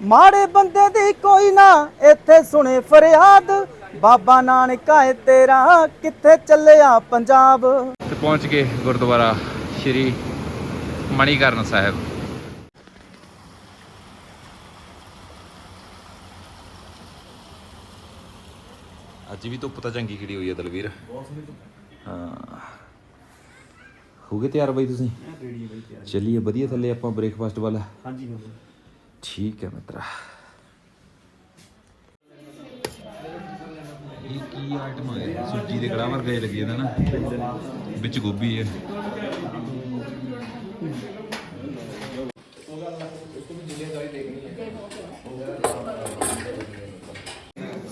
ਮਾੜੇ ਬੰਦੇ ਦੀ ਕੋਈ ਨਾ ਇੱਥੇ ਸੁਣੇ ਫਰਿਆਦ। ਬਾਬਾ ਨਾਨਕਾ ਏ ਤੇਰਾ ਕਿੱਥੇ ਚੱਲਿਆ ਪੰਜਾਬ? ਤੇ ਪਹੁੰਚ ਗਏ ਗੁਰਦੁਆਰਾ ਸ਼੍ਰੀ ਮਣੀਕਰਨ ਸਾਹਿਬ। ਅੱਜ ਵੀ ਧੁੱਪ ਤਾਂ ਚੰਗੀ ਖਿੜੀ ਹੋਈ ਹੈ ਦਲਵੀਰ। ਹਾਂ। ਹੋ। ਗਏ ਤਿਆਰ ਬਾਈ ਤੁਸੀਂ? ਚੱਲੀਏ ਵਧੀਆ ਥੱਲੇ ਆਪਾਂ ਬ੍ਰੇਕਫਾਸਟ ਵਾਲਾ। ਹਾਂਜੀ। ਠੀਕ ਹੈ ਮਿੱਤਰਾ। ਇਹ ਕੀ ਆਈਟਮ ਹੈ ਸੂਜੀ ਦੇ ਕੜਾਹ ਵਰਗਾ ਲੱਗੀ ਜਾਂਦਾ ਨਾ। ਵਿੱਚ ਗੋਭੀ ਹੈ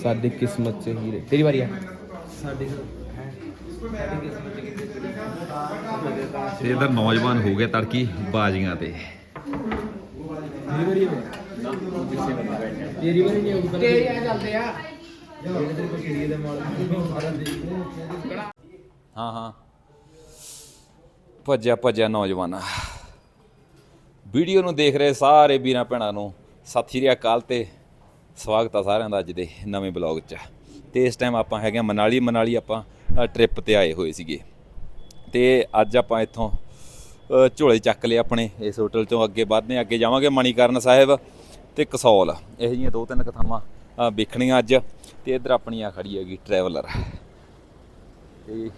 ਸਾਡੀ ਕਿਸਮਤ ਚ ਹੀਰੇ। ਤੇਰੀ ਵਾਰੀ ਆ। ਤੇ ਇਹਦਾ ਨੌਜਵਾਨ ਹੋ ਗਿਆ ਤੜਕੀ ਬਾਜੀਆਂ ਤੇ। ਤੇਰੀ ਵਾਰੀ ਨਹੀਂ ਹੋਊਗੀ, ਤੇਰੀ ਆ ਚੱਲਦੇ ਆ। ਹਾਂ ਹਾਂ। ਭੱਜਿਆ ਭੱਜਿਆ ਨੌਜਵਾਨਾ। ਵੀਡੀਓ ਨੂੰ ਦੇਖ ਰਹੇ ਸਾਰੇ ਵੀਰਾਂ ਭੈਣਾਂ ਨੂੰ ਸਤਿ ਸ਼੍ਰੀ ਅਕਾਲ ਤੇ ਸਵਾਗਤ ਆ ਸਾਰਿਆਂ ਦਾ ਅੱਜ ਦੇ ਨਵੇਂ ਬਲੌਗ 'ਚ। ਤੇ ਇਸ ਟਾਈਮ ਆਪਾਂ ਹੈਗੇ ਆ ਮਨਾਲੀ ਮਨਾਲੀ ਆਪਾਂ ਟ੍ਰਿਪ ਤੇ ਆਏ ਹੋਏ ਸੀਗੇ। ਤੇ ਅੱਜ ਆਪਾਂ ਇੱਥੋਂ ਝੋਲੇ ਚੱਕ ਲਏ ਆਪਣੇ। ਇਸ ਹੋਟਲ ਚੋਂ ਅੱਗੇ ਵਧਦੇ ਅੱਗੇ ਜਾਵਾਂਗੇ ਮਣੀਕਰਨ ਸਾਹਿਬ ਤੇ ਕਸੌਲ। ਇਹ ਜਿਹੀਆਂ ਦੋ ਤਿੰਨ ਕਥਾਵਾਂ ਵੇਖਣੀਆਂ ਅੱਜ। ਤੇ ਇੱਧਰ ਆਪਣੀ ਆ ਖੜੀ ਹੈਗੀ ਟਰੈਵਲਰ ਤੇ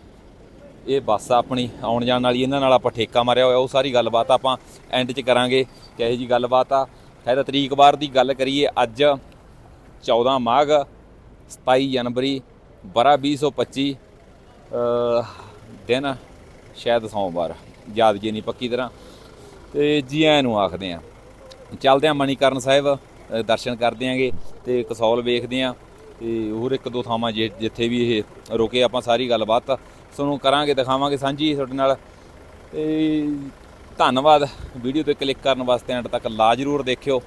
ਇਹ ਬੱਸ ਆਪਣੀ ਆਉਣ ਜਾਣ ਵਾਲੀ ਇਹਨਾਂ ਨਾਲ ਆਪਾਂ ਠੇਕਾ ਮਾਰਿਆ ਹੋਇਆ ਉਹ ਸਾਰੀ ਗੱਲਬਾਤ ਆਪਾਂ ਐਂਡ 'ਚ ਕਰਾਂਗੇ। ਕਿਹੋ ਜੀ ਗੱਲਬਾਤ ਆ। ਖੈਰ ਤਰੀਕ ਵਾਰ ਦੀ ਗੱਲ ਕਰੀਏ ਅੱਜ 14 ਮਾਘ 27 ਜਨਵਰੀ ਬਰਾ 2025 ਅ, ਦਿਨ ਸ਼ਾਇਦ ਸੋਮਵਾਰ। ਯਾਦ ਜੀ ਨਹੀਂ ਪੱਕੀ ਤਰ੍ਹਾਂ। ਤੇ ਜੀ ਆਇਆਂ ਨੂੰ ਆਖਦੇ ਆ। ਚੱਲਦੇ ਆ ਮਣੀਕਰਨ ਸਾਹਿਬ ਦਰਸ਼ਨ ਕਰਦੇ ਆਂਗੇ ਤੇ ਕਸੌਲ ਵੇਖਦੇ ਆ ਤੇ ਹੋਰ ਇੱਕ ਦੋ ਥਾਵਾਂ ਜਿ- ਜਿੱਥੇ ਵੀ ਇਹ ਰੁਕੇ ਆਪਾਂ ਸਾਰੀ ਗੱਲਬਾਤ। ਤੁਹਾਨੂੰ ਕਰਾਂਗੇ, ਦਿਖਾਵਾਂਗੇ ਸਾਂਝੀ ਤੁਹਾਡੇ ਨਾਲ। ਤੇ ਧੰਨਵਾਦ। ਵੀਡੀਓ ਤੇ ਕਲਿੱਕ ਕਰਨ ਵਾਸਤੇ ਐਂਡ ਤੱਕ ਲਾ ਜ਼ਰੂਰ ਦੇਖਿਓ।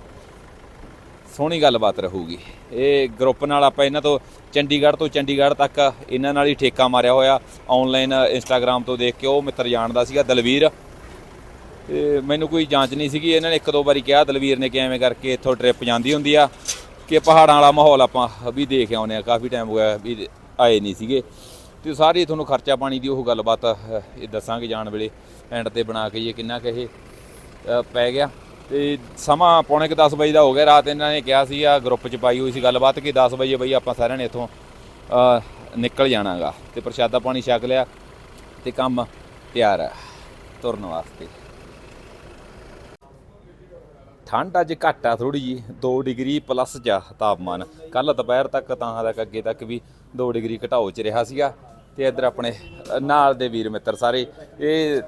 ਸੋਹਣੀ ਗੱਲਬਾਤ ਰਹੂਗੀ। ਇਹ ਗਰੁੱਪ ਨਾਲ ਆਪਾਂ ਇਹਨਾਂ ਤੋਂ ਚੰਡੀਗੜ੍ਹ ਤੋਂ ਚੰਡੀਗੜ੍ਹ ਤੱਕ ਇਹਨਾਂ ਨਾਲ ਹੀ ਠੇਕਾ ਮਾਰਿਆ ਹੋਇਆ। ਆਨਲਾਈਨ ਇੰਸਟਾਗ੍ਰam ਤੋਂ ਦੇਖ ਕੇ ਉਹ ਮਿੱਤਰ ਜਾਣਦਾ ਸੀਗਾ ਦਲਵੀਰ। ਤੇ ਮੈਨੂੰ ਕੋਈ ਜਾਂਚ ਨਹੀਂ ਸੀਗੀ। ਇਹਨਾਂ ਨੇ ਇੱਕ ਦੋ ਵਾਰੀ ਕਿਹਾ, ਦਲਵੀਰ ਨੇ ਕਿ ਐਵੇਂ ਕਰਕੇ ਇੱਥੋਂ ਟ੍ਰਿਪ ਜਾਂਦੀ ਹੁੰਦੀ ਆ? ਕਿ ਪਹਾੜਾਂ ਵਾਲਾ ਮਾਹੌਲ ਆਪਾਂ ਵੀ ਦੇਖ ਆਉਨੇ ਆ। ਕਾਫੀ ਟਾਈਮ ਹੋ ਗਿਆ ਵੀ ਆਏ ਨਹੀਂ ਸੀਗੇ। ਤੇ ਸਾਰੀ ਤੁਹਾਨੂੰ ਖਰਚਾ ਪਾਣੀ ਦੀ ਉਹ ਗੱਲਬਾਤ ਇਹ ਦੱਸਾਂਗੇ ਜਾਣ ਵੇਲੇ। ਐਂਡ ਤੇ ਬਣਾ ਕੇ ਇਹ ਕਿੰਨਾ ਕੁ ਪੈ ਗਿਆ। ਤੇ ਸਮਾਂ ਪੌਣੇ ਕੁ 10 ਵਜੇ ਦਾ ਹੋ ਗਿਆ ਰਾਤ ਇਹਨਾਂ ਨੇ ਕਿਹਾ ਸੀ ਆ ਗਰੁੱਪ 'ਚ ਪਾਈ ਹੋਈ ਸੀ ਗੱਲਬਾਤ ਕਿ 10 ਵਜੇ ਬਈ ਆਪਾਂ ਸਾਰਿਆਂ ਨੇ ਇੱਥੋਂ ਅਹ, ਨਿਕਲ ਜਾਣਾਗਾ ਤੇ ਪ੍ਰਸ਼ਾਦਾ ਪਾਣੀ ਛਕ ਲਿਆ ਤੇ ਕੰਮ ਤਿਆਰ ਹੈ ਤੁਰਨ ਵਾਸਤੇ। ਠੰਡ ਅੱਜ ਘੱਟ ਆ ਥੋੜੀ ਜੀ 2 ਡਿਗਰੀ ਪਲੱਸ ਜਾ ਤਾਪਮਾਨ। ਕੱਲ ਦੁਪਹਿਰ ਤੱਕ ਤਾਂ ਤੱਕ ਅੱਗੇ ਤੱਕ ਵੀ 2 ਡਿਗਰੀ ਘਟਾਓ ਚ ਰਿਹਾ ਸੀਗਾ ਤੇ ਇੱਧਰ ਆਪਣੇ ਨਾਲ ਦੇ ਵੀਰ ਮਿੱਤਰ ਸਾਰੇ ਇਹ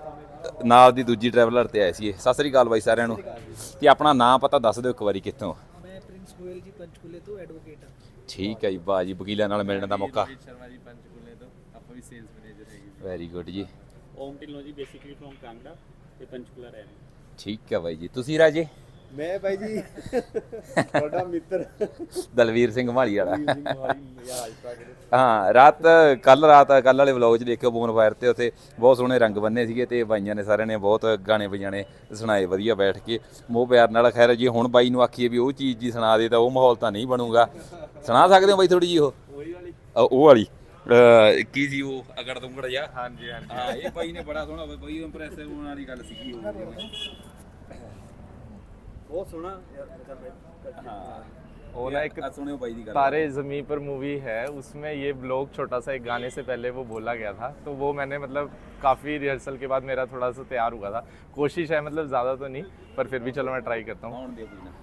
ਨਾਲ ਦੀ ਦੂਜੀ ਟਰੈਵਲਰ ਤੇ ਆਏ ਸੀ ਇਹ। ਸਤਿ ਸ੍ਰੀ ਅਕਾਲ ਬਾਈ ਸਾਰਿਆਂ ਨੂੰ। ਤੇ ਆਪਣਾ ਨਾਮ ਪਤਾ ਦੱਸ ਦਿਓ ਇੱਕ ਵਾਰੀ ਕਿੱਥੋਂ? ਮੈਂ ਪ੍ਰਿੰਸ ਗੋਇਲ ਜੀ ਪੰਚਕੂਲੇ ਤੋਂ ਐਡਵੋਕੇਟ ਹਾਂ। ਠੀਕ ਹੈ ਜੀ ਵਾਹ ਜੀ ਵਕੀਲਾਂ ਨਾਲ ਮਿਲਣ ਦਾ ਮੌਕਾ। ਸ਼ਰਮਾ ਜੀ ਪੰਚਕੂਲੇ ਤੋਂ। ਆਪਾਂ ਵੀ ਸੇਲਸ ਮੈਨੇਜਰ ਹੈਗੇ ਵੈਰੀ ਗੁੱਡ ਜੀ। ਓਮ ਢਿੱਲੋਂ ਜੀ ਬੇਸਿਕਲੀ ਫਰੋਮ ਕਾਂਗੜਾ ਤੇ ਪੰਚਕੂਲਾ ਰਹਿਣ ਠੀਕ ਹੈ ਬਾਈ ਜੀ। ਤੁਸੀਂ ਰਾਜੇ? ਮੈਂ ਬਾਈ ਜੀ ਤੁਹਾਡਾ ਮਿੱਤਰ। ਦਲਵੀਰ ਸਿੰਘ ਮਾਲੀ ਵਾਲਾ। ਹਾਂ ਰਾਤ ਕੱਲ ਰਾਤ ਕੱਲ ਵਾਲੇ ਵਲੌਗ 'ਚ ਦੇਖਿਓ ਬੋਨ ਫਾਇਰ ਤੇ ਉੱਥੇ ਬਹੁਤ ਸੋਹਣੇ ਰੰਗ ਬੰਨੇ ਸੀਗੇ ਤੇ ਬਾਈਆਂ ਨੇ ਸਾਰਿਆਂ ਨੇ ਬਹੁਤ ਗਾਣੇ ਵਜਾਣੇ ਸੁਣਾਏ ਵਧੀਆ ਬੈਠ ਕੇ। ਮੋਹ ਪਿਆਰ ਨਾਲ ਖੈਰ ਜੀ ਹੁਣ ਬਾਈ ਨੂੰ ਆਖੀਏ ਵੀ ਉਹ ਚੀਜ਼ ਜੀ ਸੁਣਾ ਦੇ ਤਾਂ ਉਹ ਮਾਹੌਲ ਤਾਂ ਨਹੀਂ ਬਣੂਗਾ। ਸੁਣਾ ਸਕਦੇ ਹੋ ਬਾਈ ਥੋੜੀ ਜੀ ਉਹ? ਉਹ ਵਾਲੀ। ਕੀ ਸੀ ਉਹ? ਅਗੜ ਤੁੰਗੜ ਜਾ ਹਾਂਜੀ ਹਾਂਜੀ। ਹਾਂ ਇਹ ਬਾਈ ਨੇ ਬੜਾ ਸੋਹਣਾ ਬਾਈ ਇੰਪ੍ਰੈਸਿਵ ਹੋਣ ਵਾਲੀ ਗੱਲ ਸੀਗੀ ਉਹ। ਬਹੁਤ ਸੋਹਣਾ ਯਾਰ ਹਾਂ और ना एक ਆ ਸੁਣਿਓ ਬਾਈ ਦੀ ਗੱਲ तारे ज़मीं पर मूवी है उसमें ये ब्लॉग छोटा सा एक गाने से पहले वो बोला गया था तो वो मैंने मतलब काफ़ी रिहर्सल के बाद मेरा थोड़ा सा तैयार हुआ था कोशिश है मतलब ज़्यादा तो नहीं पर फिर भी चलो मैं ट्राई करता हूँ ਆਉਣ ਦੇ ਕੋਈ ਨਾ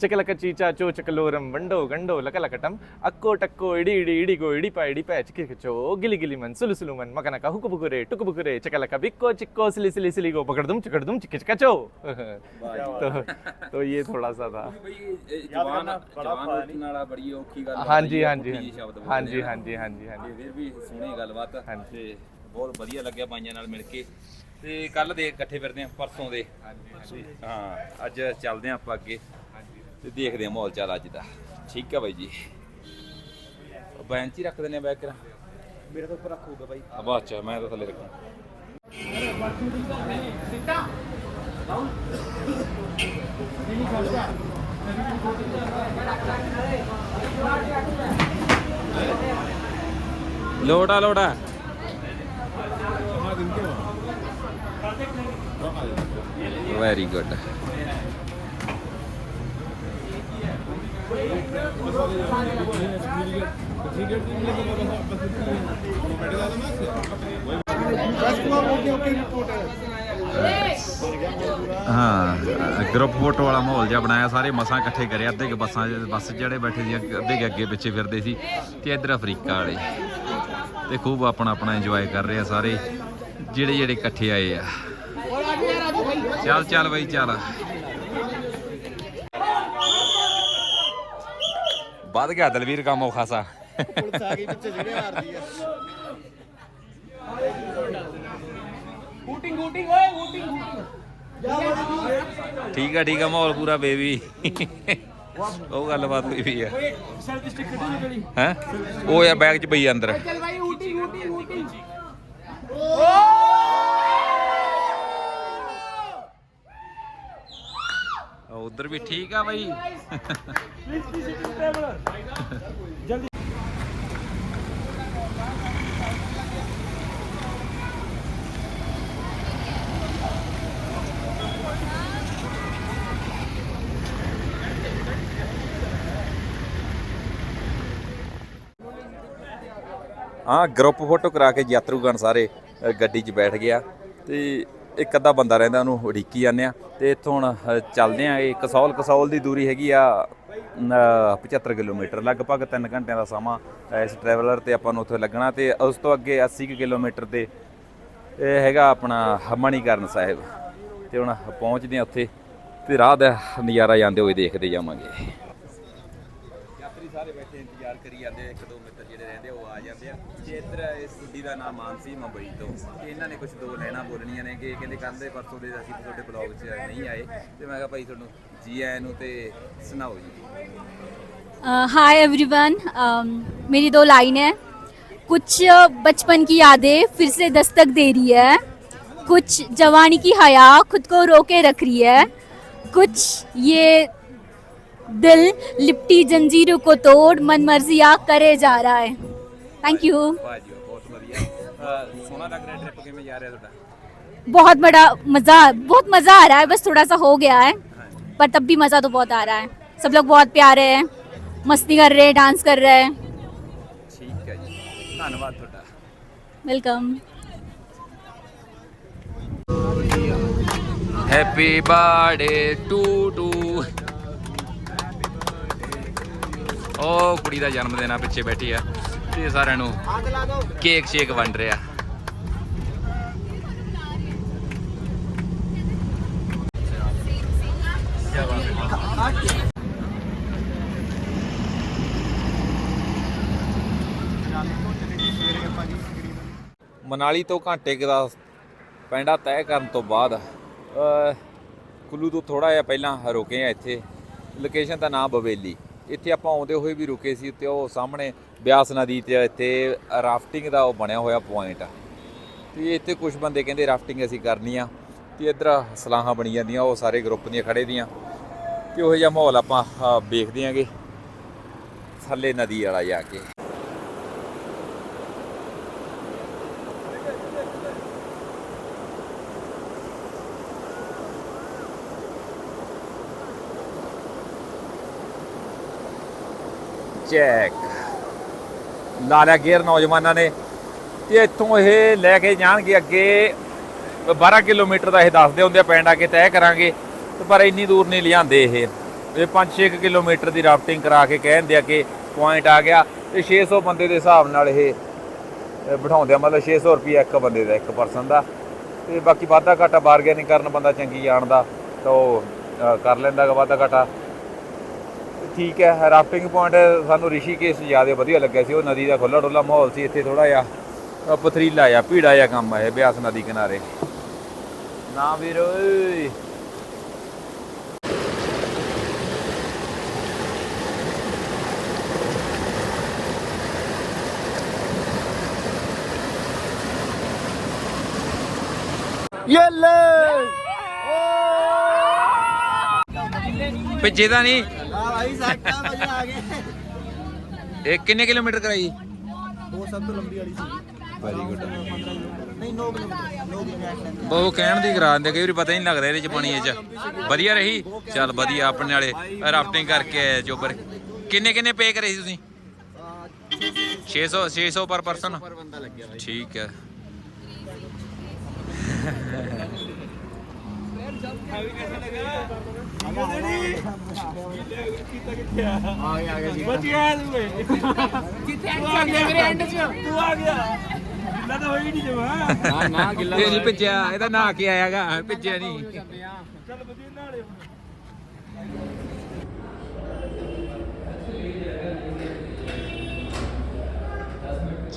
चकलक चीचा चो चकलोरम वंडो गंडो लकलकटम अक्को टक्को इडी इडी इडी को इडी पा इडी पा चिके चो गिली गिली मन सुलु सुलु मन मकना का हुक बुकुरे टुक बुकुरे चकलका बिक्को चिक्को सिली सिली सिली को पकड़ दूं चिकड़ दूं चिके चिका चो तो तो ये थोड़ा सा था ਬਈ ਇਹ ਜਵਾਨ ਜਵਾਨ ਉੱਠਣ ਵਾਲਾ ਬੜੀ ਔਖੀ ਗੱਲ हाँ जी ਬੜੀ हाँ जी ਔਖੀ ਜਿਹੀ ਸ਼ਬਦ हाँ ਬੋਲਦੇ जी ਆ। हाँ जी हाँ जी हाँ ਤੇ जी ਫਿਰ ਵੀ ਸੋਹਣੀ ਗੱਲਬਾਤ ਹਾਂਜੀ। ਤੇ ਬਹੁਤ ਵਧੀਆ ਲੱਗਿਆ ਬਾਈਆਂ ਨਾਲ ਮਿਲ ਕੇ ਤੇ ਕੱਲ ਦੇ ਇਕੱਠੇ ਫਿਰਦੇ ਆ ਪਰਸੋਂ ਦੇ ਹਾਂ ਅੱਜ ਚੱਲਦੇ ਆ ਆਪਾਂ ਅੱਗੇ ਤੇ ਦੇਖਦੇ ਆ ਮਾਹੌਲ ਚਾਲ ਅੱਜ ਦਾ। ਠੀਕ ਹੈ ਬਾਈ ਜੀ। ਬੈਂਚ ਹੀ ਰੱਖ ਦਿੰਦੇ ਆ ਬੈਕ ਕਰਾਂ। ਮੇਰੇ ਤੋਂ ਉੱਪਰ ਰੱਖੂਗਾ ਬਾਈ। ਅਬਾ ਅੱਛਾ ਮੈਂ ਤਾਂ ਥੱਲੇ ਰੱਖਾਂ। ਲੋੜਾ ਲੋੜਾ। ਵੈਰੀ ਗੁੱਡ ਹਾਂ ਗਰੁੱਪ ਫੋਟੋ ਵਾਲਾ ਮਾਹੌਲ ਜਿਹਾ ਬਣਾਇਆ, ਸਾਰੇ ਮਸਾਂ ਇਕੱਠੇ ਕਰਿਆ, ਅੱਧੇ ਕੁ ਬੱਸਾਂ ਬੱਸ 'ਚ ਜਿਹੜੇ ਬੈਠੇ ਸੀ ਅੱਧੇ ਕੁ ਅੱਗੇ ਪਿੱਛੇ ਫਿਰਦੇ ਸੀ, ਤੇ ਇੱਧਰ ਅਫਰੀਕਾ ਵਾਲੇ। ਤੇ ਖੂਬ ਆਪਣਾ ਆਪਣਾ ਇੰਜੋਏ ਕਰ ਰਹੇ ਆ ਸਾਰੇ, ਜਿਹੜੇ ਜਿਹੜੇ ਇਕੱਠੇ ਆਏ ਆ। ਚੱਲ ਚੱਲ ਬਾਈ, ਚੱਲ। ਵੱਧ ਗਿਆ ਦਲਵੀਰ ਕੰਮ ਉਹ ਖਾਸਾ ਪੁਲਿਸ ਆ ਗਈ ਪਿੱਛੇ ਜਿਹੜੇ ਹਾਰਦੀ ਆ। ਠੀਕ ਆ ਠੀਕ ਆ ਮਾਹੌਲ ਪੂਰਾ ਬੇਬੀ ਉਹ ਗੱਲਬਾਤ ਹੋਈ ਵੀ ਆ। ਹੈ? ਉਹ ਆ ਬੈਗ 'ਚ ਪਈ ਆ ਅੰਦਰ। ਉਧਰ ਵੀ ਠੀਕ ਆ ਬਾਈ। ਹਾਂ ਗਰੁੱਪ ਫੋਟੋ ਕਰਾ ਕੇ ਯਾਤਰੂਗਣ ਸਾਰੇ ਗੱਡੀ 'ਚ ਬੈਠ ਗਿਆ। ਤੇ ਇੱਕ ਅੱਧਾ ਬੰਦਾ ਰਹਿੰਦਾ ਉਹਨੂੰ ਉਡੀਕੀ ਜਾਂਦੇ ਆ ਤੇ ਇੱਥੋਂ ਹੁਣ ਚੱਲਦੇ ਆ ਇਹ ਕਸੌਲ ਕਸੌਲ ਦੀ ਦੂਰੀ ਹੈਗੀ ਆ ਅ, 75 ਕਿਲੋਮੀਟਰ ਲਗਭਗ 3 ਘੰਟਿਆਂ ਦਾ ਸਮਾਂ ਇਸ ਟਰੈਵਲਰ ਤੇ ਆਪਾਂ ਨੂੰ ਉੱਥੇ ਲੱਗਣਾ ਤੇ ਉਸ ਤੋਂ ਅੱਗੇ 80 ਕੁ ਕਿਲੋਮੀਟਰ ਤੇ ਇਹ ਹੈਗਾ ਆਪਣਾ ਮਣੀਕਰਨ ਸਾਹਿਬ। ਤੇ ਹੁਣ ਪਹੁੰਚਦੇ ਆ ਉੱਥੇ ਤੇ ਰਾਹ ਦਾ ਨਜ਼ਾਰਾ ਜਾਂਦੇ ਹੋਏ ਦੇਖਦੇ ਜਾਵਾਂਗੇ। ਯਾਤਰੀ ਸਾਰੇ ਬੈਠੇ ਇੰਤਜ਼ਾਰ ਕਰੀ ਜਾਂਦੇ ਆ, ਇੱਕ ਦੋ ਮਿੱਤਰ ਜਿਹੜੇ ਰਹਿੰਦੇ ਆ, ਉਹ ਆ ਜਾਂਦੇ ਆ ਤੇ ਇੱਧਰ ਇਸ ਗੁੱਡੀ ਦਾ ਨਾਮ ਮਾਨਸੀ ਮੁੰਬਈ ਤੋਂ ਤੇ ਇਹਨਾਂ ਨੇ ਕੁਝ ਦੋ ਲੈਣਾ ਬੋਲਣੀਆਂ ਨੇ ਕਿ ਕਹਿੰਦੇ ਕੱਲ ਦੇ ਪਰਸੋਂ ਦੇ ਅਸੀਂ ਤੁਹਾਡੇ ਬਲੌਗ 'ਚ ਨਹੀਂ ਆਏ ਤੇ ਮੈਂ ਕਿਹਾ ਭਾਈ ਤੁਹਾਨੂੰ ਜੀ ਆਇਆਂ ਨੂੰ ਤੇ ਸੁਣਾਓ ਜੀ हाय एवरीवन um, मेरी दो लाइन है कुछ बचपन की यादें फिर से दस्तक दे रही है कुछ जवानी की हया खुद को रोके रख रही है कुछ ये दिल लिपटी जंजीरों को तोड़ मन मर्जिया करे जा रहा है। थैंक यू बहुत बड़ा मज़ा बहुत मज़ा आ रहा है बस थोड़ा सा हो गया है। पर तब भी मज़ा तो बहुत आ रहा है। सब लोग बहुत प्यारे हैं मस्ती कर रहे हैं डांस कर रहे हैं। ठीक है जी। धन्यवाद welcome happy birthday to to ਉਹ ਕੁੜੀ ਦਾ ਜਨਮ ਦਿਨ ਆ, ਪਿੱਛੇ ਬੈਠੀ ਆ, ਤੇ ਸਾਰਿਆਂ ਨੂੰ ਕੇਕ ਸ਼ੇਕ ਵੰਡ ਰਿਹਾ। ਮਨਾਲੀ ਤੋਂ ਘੰਟੇ ਦਾ ਪੈਂਡਾ ਤੈਅ ਕਰਨ ਤੋਂ ਬਾਅਦ ਕੁੱਲੂ ਤੋਂ ਥੋੜਾ ਜਿਹਾ ਪਹਿਲਾਂ ਰੁਕੇ ਆ ਇੱਥੇ। ਲੋਕੇਸ਼ਨ ਦਾ ਨਾਮ ਬਵੇਲੀ। ਇੱਥੇ ਆਪਾਂ ਆਉਂਦੇ ਹੋਏ ਵੀ ਰੁਕੇ ਸੀ ਤੇ ਉਹ ਸਾਹਮਣੇ ਬਿਆਸ ਨਦੀ ਤੇ ਇੱਥੇ ਰਾਫਟਿੰਗ ਦਾ ਉਹ ਬਣਿਆ ਹੋਇਆ ਪੁਆਇੰਟ ਆ। ਤੇ ਇੱਥੇ ਕੁਝ ਬੰਦੇ ਕਹਿੰਦੇ ਰਾਫਟਿੰਗ ਅਸੀਂ ਕਰਨੀ ਆ, ਤੇ ਇੱਧਰ ਸਲਾਹਾਂ ਬਣੀ ਜਾਂਦੀਆਂ ਉਹ ਸਾਰੇ ਗਰੁੱਪ ਦੀਆਂ ਖੜੇ ਦੀਆਂ। ਤੇ ਉਹ ਜਿਹਾ ਮਾਹੌਲ ਆਪਾਂ ਵੇਖਦੇ ਆਂਗੇ, ਥੱਲੇ ਨਦੀ ਵਾਲਾ ਜਾ ਕੇ। ਚੈੱਕ ਲਾ ਲਿਆ ਗੇਅਰ ਨੌਜਵਾਨਾਂ ਨੇ ਤੇ ਇੱਥੋਂ ਇਹ ਲੈ ਕੇ ਜਾਣਗੇ ਅੱਗੇ 12 ਕਿਲੋਮੀਟਰ ਦਾ ਇਹ ਦੱਸਦੇ ਹੁੰਦੇ ਆ, ਪਿੰਡ ਆ ਕੇ ਤੈਅ ਕਰਾਂਗੇ, ਪਰ ਇੰਨੀ ਦੂਰ ਨਹੀਂ ਲਿਆਂਦੇ ਇਹ। ਇਹ 5-6 ਕਿਲੋਮੀਟਰ ਦੀ ਰਾਫਟਿੰਗ ਕਰਾ ਕੇ ਕਹਿੰਦੇ ਆ ਕਿ ਪੁਆਇੰਟ ਆ ਗਿਆ ਤੇ 600 ਬੰਦੇ ਦੇ ਹਿਸਾਬ ਨਾਲ ਇਹ ਬਿਠਾਉਂਦੇ ਆ, ਮਤਲਬ 600 ਰੁਪਏ ਇੱਕ ਬੰਦੇ ਦਾ, ਇੱਕ ਪਰਸਨ ਦਾ। ਤੇ ਬਾਕੀ ਵਾਧਾ ਘਾਟਾ ਬਾਰਗੇਨਿੰਗ ਕਰਨ ਬੰਦਾ ਚੰਗੀ ਜਾਣਦਾ, ਤਾਂ ਉਹ ਕਰ ਲੈਂਦਾ ਗਾ ਵਾਧਾ ਘਾਟਾ। ਠੀਕ ਹੈ ਰਾਫਟਿੰਗ ਪੁਆਇੰਟ ਸਾਨੂੰ ਰਿਸ਼ੀਕੇਸ਼ ਜ਼ਿਆਦਾ ਵਧੀਆ ਲੱਗਿਆ ਸੀ ਉਹ ਨਦੀ ਦਾ ਖੁੱਲਾ ਡੁੱਲਾ ਮਾਹੌਲ ਸੀ ਇੱਥੇ ਥੋੜਾ ਜਿਹਾ ਪਥਰੀਲਾ ਜਿਹਾ ਭੀੜਾ ਜਿਹਾ ਕੰਮ ਹੈ ਬਿਆਸ ਨਦੀ ਕਿਨਾਰੇ। ਨਾ ਵੀਰ ਓਏ। ਭਿੱਜੇ ਤਾਂ ਨਹੀਂ। ਇਹ ਕਿੰਨੇ ਕਿਲੋਮੀਟਰ ਕਰਾਈ? ਉਹ ਸਭ ਤੋਂ ਲੰਬੀ ਵਾਲੀ ਸੀ। ਵੈਰੀ ਗੁੱਡ ਨਹੀਂ 9 ਕਿਲੋਮੀਟਰ। 9 ਕਿਲੋਮੀਟਰ ਬਹੁਤ ਕਹਿਣ ਦੀ ਕਰਾ ਦਿੰਦੇ ਕਈ ਵਾਰੀ ਪਤਾ ਹੀ ਨਹੀਂ ਲੱਗਦਾ ਇਹਦੇ ਚ ਪਾਣੀ ਇਹ ਚ। ਵਧੀਆ ਰਹੀ? ਚੱਲ ਵਧੀਆ ਆਪਣੇ ਵਾਲੇ ਰਾਫਟਿੰਗ ਕਰਕੇ ਆਏ ਚੋਬਰ ਕਿੰਨੇ ਕਿੰਨੇ ਪੇ ਕਰੇ ਸੀ ਤੁਸੀਂ? 600 600 ਪਰ ਪਰਸਨ ਬੰਦਾ ਲੱਗਿਆ ਭਾਈ ਠੀਕ ਹੈ ਨਾ ਨਾ ਗਿੱਲਾ ਇਹ ਨਹੀਂ ਭਿੱਜਿਆ ਇਹਦਾ ਨਹਾ ਕੇ ਆਇਆਗਾ ਭਿੱਜਿਆ ਨਹੀਂ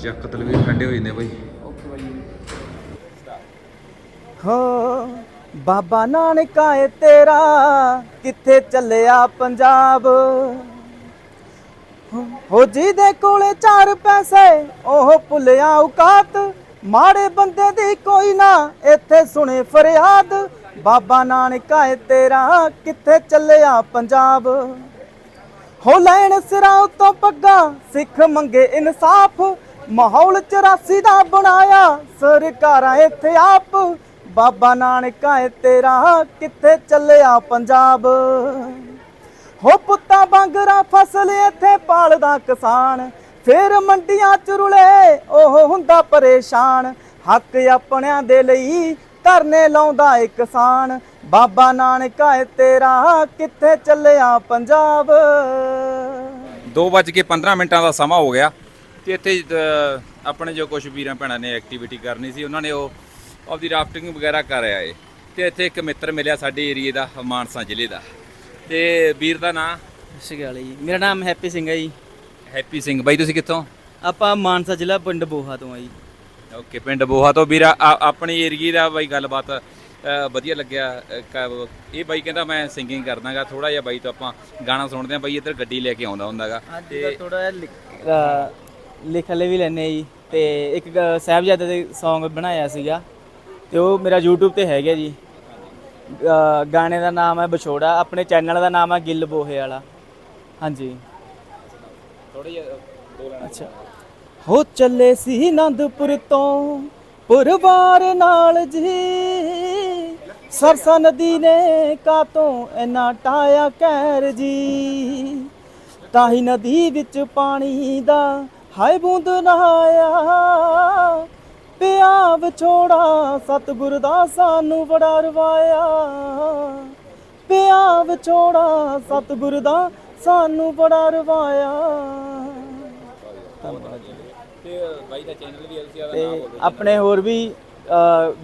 ਚੱਕ ਤਲਵੀਰ ਠੰਡੇ ਹੋ ਜਾਂਦੇ ਬਾਈ। ਹੋ। ਬਾਬਾ ਨਾਨਕਾ ਏ ਤੇਰਾ, ਕਿੱਥੇ ਚੱਲਿਆ ਪੰਜਾਬ? ਹੋ ਜਿਹਦੇ ਕੋਲੇ ਚਾਰ ਪੈਸੇ, ਉਹ ਭੁੱਲਿਆ ਔਕਾਤ। ਮਾੜੇ ਬੰਦੇ ਦੀ ਕੋਈ ਨਾ, ਇੱਥੇ ਸੁਣੇ ਫਰਿਆਦ। ਬਾਬਾ ਨਾਨਕਾ ਏ ਤੇਰਾ, ਕਿੱਥੇ ਚੱਲਿਆ ਪੰਜਾਬ? ਹੋ ਲੈਣ ਸਿਰਾਂ ਉਤੋਂ ਪੱਗਾਂ, ਸਿੱਖ ਮੰਗੇ ਇਨਸਾਫ। ਮਾਹੌਲ 84 ਦਾ ਬਣਾਇਆ, ਸਰਕਾਰਾਂ ਇੱਥੇ ਆਪ। ਬਾਬਾ ਨਾਨਕਾ ਏ ਤੇਰਾ ਕਿੱਥੇ ਚੱਲਿਆ ਪੰਜਾਬ? ਹੋ ਪੁੱਤਾਂ ਬਾਂਗਰਾ ਫਸਲ ਇੱਥੇ ਪਾਲਦਾ ਕਿਸਾਨ ਫੇਰ ਮੰਡੀਆਂ ਚ ਰੁਲੇ ਉਹ ਹੁੰਦਾ ਪਰੇਸ਼ਾਨ। ਹੱਕ ਆਪਣਿਆਂ ਦੇ ਲਈ ਧਰਨੇ ਲਾਉਂਦਾ ਏ ਕਿਸਾਨ। ਬਾਬਾ ਨਾਨਕਾ ਏ ਤੇਰਾ ਕਿੱਥੇ ਚੱਲਿਆ ਪੰਜਾਬ? 2:15 ਮਿੰਟਾਂ ਦਾ ਸਮਾਂ ਹੋ ਗਿਆ ਤੇ ਇੱਥੇ ਅ, ਆਪਣੇ ਜੋ ਕੁਝ ਵੀਰਾਂ ਭੈਣਾਂ ਨੇ ਐਕਟੀਵਿਟੀ ਕਰਨੀ ਸੀ ਉਹਨਾਂ ਨੇ ਉਹ ਆਪਦੀ ਰਾਫਟਿੰਗ ਵਗੈਰਾ ਕਰ ਆਏ ਤੇ ਇੱਥੇ ਇੱਕ ਮਿੱਤਰ ਮਿਲਿਆ ਸਾਡੇ ਏਰੀਏ ਦਾ ਮਾਨਸਾ ਜ਼ਿਲ੍ਹੇ ਦਾ। ਤੇ ਵੀਰ ਦਾ ਨਾਂ? ਸਗਿਆਲੇ ਜੀ। ਮੇਰਾ ਨਾਮ ਹੈਪੀ ਸਿੰਘ ਹੈ ਜੀ। ਹੈਪੀ ਸਿੰਘ। ਬਾਈ ਤੁਸੀਂ ਕਿੱਥੋਂ? ਆਪਾਂ ਮਾਨਸਾ ਜ਼ਿਲ੍ਹਾ ਪਿੰਡ ਬੋਹਾ ਤੋਂ ਆ ਜੀ। ਓਕੇ ਪਿੰਡ ਬੋਹਾ ਤੋਂ। ਵੀਰਾ ਆਪਣੀ ਏਰੀਏ ਦਾ ਬਾਈ ਗੱਲਬਾਤ ਵਧੀਆ ਲੱਗਿਆ ਇਹ ਬਾਈ ਕਹਿੰਦਾ ਮੈਂ ਸਿੰਗਿੰਗ ਕਰਦਾਗਾ। ਥੋੜਾ ਜਿਹਾ ਬਾਈ ਤੋਂ ਆਪਾਂ ਗਾਣਾ ਸੁਣਦੇ ਆ ਬਾਈ ਇੱਧਰ ਗੱਡੀ ਲੈ ਕੇ ਆਉਂਦਾ ਹੁੰਦਾਗਾ। ਅੱਜ ਥੋੜਾ ਜਿਹਾ ਲਿਖ ਲੈ ਵੀ ਲੈਨੇ ਜੀ। ਤੇ ਇੱਕ ਸਾਹਿਬਜ਼ਾਦੇ ਦੇ Song ਬਣਾਇਆ ਸੀਗਾ। ਤੇ ਉਹ ਮੇਰਾ YouTube ਤੇ ਹੈਗਾ ਜੀ। ਗਾਣੇ ਦਾ ਨਾਮ ਹੈ ਵਿਛੋੜਾ ਆਪਣੇ ਚੈਨਲ ਦਾ ਨਾਮ ਹੈ ਗਿੱਲ ਬੋਹੇ ਵਾਲਾ। ਹਾਂਜੀ। ਥੋੜਾ ਜਿਹਾ ਬੋਲਣਾ ਅੱਛਾ। ਹੋ ਚੱਲੇ ਸੀ ਆਨੰਦਪੁਰ ਤੋਂ ਪਰਿਵਾਰ ਨਾਲ ਜੀ। ਸਰਸਾ ਨਦੀ ਨੇ ਕਾਤੋਂ ਇਨਾ ਟਾਇਆ ਕਹਿਰ ਜੀ? ਤਾਹੀ ਨਦੀ ਵਿੱਚ ਪਾਣੀ ਦਾ ਹਾਏ ਬੂੰਦ ਨਹਾਇਆ। ਪਿਆ ਵਿਛੋੜਾ ਸਤਿਗੁਰ ਦਾ ਸਾਨੂੰ ਬੜਾ ਰਵਾਇਆ। ਪਿਆ ਵਿਛੋੜਾ ਸਤਿਗੁਰ ਦਾ ਸਾਨੂੰ ਬੜਾ ਰਵਾਇਆ। ਤੇ ਬਾਈ ਦਾ ਚੈਨਲ ਵੀ ਐਲਸੀ ਦਾ ਤੇ ਆਪਣੇ ਹੋਰ ਵੀ